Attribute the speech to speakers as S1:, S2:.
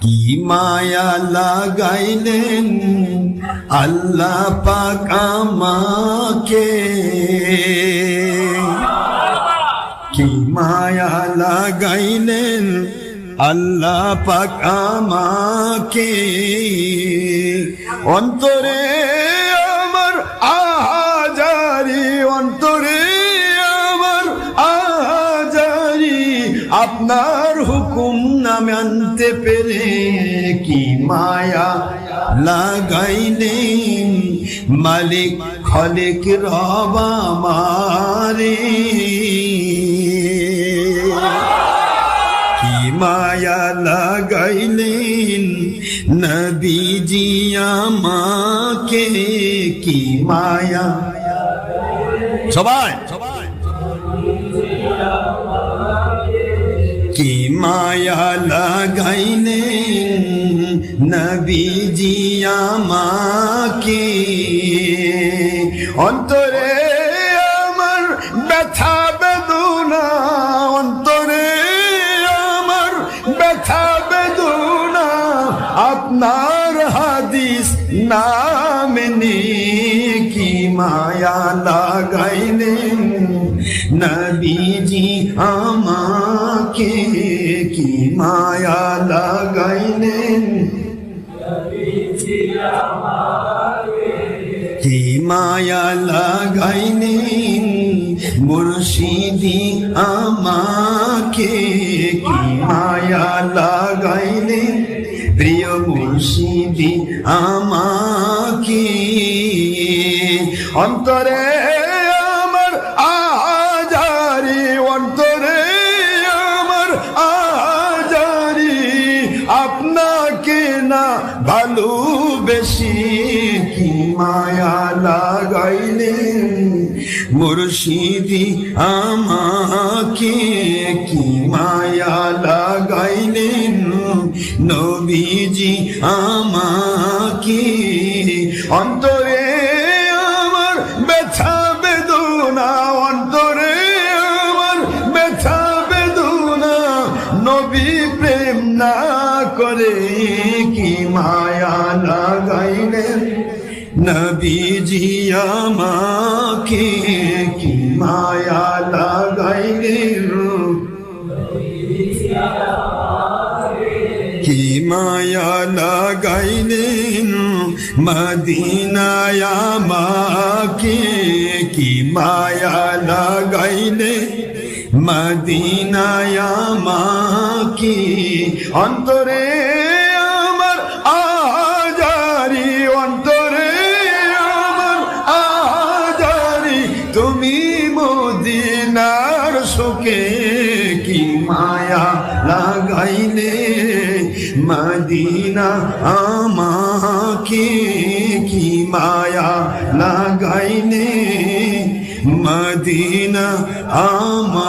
S1: কি মায়া লাগাইলেন? আল্লাহ পাক আমাকে। কি মায়া লাগাইলেন? আল্লাহ পাক আমাকে। অন্তরে আমার আহাজারি, অন্তরে আমার আহাজারি, আপনার হুকুম না মানতে পেরে কি মায়া লাগাইলেন? মালিক খলিক রবা মারে কি মায়া লাগাইলেন? নবীজি আমাকে কি মায়া সবাই কি মায়া লাগাইলেন নবীজি আমাকে। অন্তরে আমার ব্যথা বেদনা, অন্তরে আমার ব্যথা বেদনা, আপনার হাদিস নামে কি মায়া লাগাইলেন। নবীজি আমাকে কি মায়া লাগাইলেন। কি মায়া লাগাইলেন? মুর্শিদি আমাকে কি মায়া লাগাইলেন? প্রিয় মুর্শিদি আমাকে। অন্তরে না ভালোবেসি কি মায়া লাগাইলেন মুর্শিদি আমাকে কি মায়া লাগাইলেন? নবীজি আমাকে অন্তরে মায়া লাগাইলেন নবীজি আমাকে কি মায়া লাগাইলেন কি মায়া লাগাইলেন মদিনায় আমাকে কি মায়া লাগাইলেন মদিনায় আমাকে অন্তরে শোকে কি মায়া লাগাইলে? মদিনা আমাকে কি মায়া লাগাইলে? মদিনা আমাকে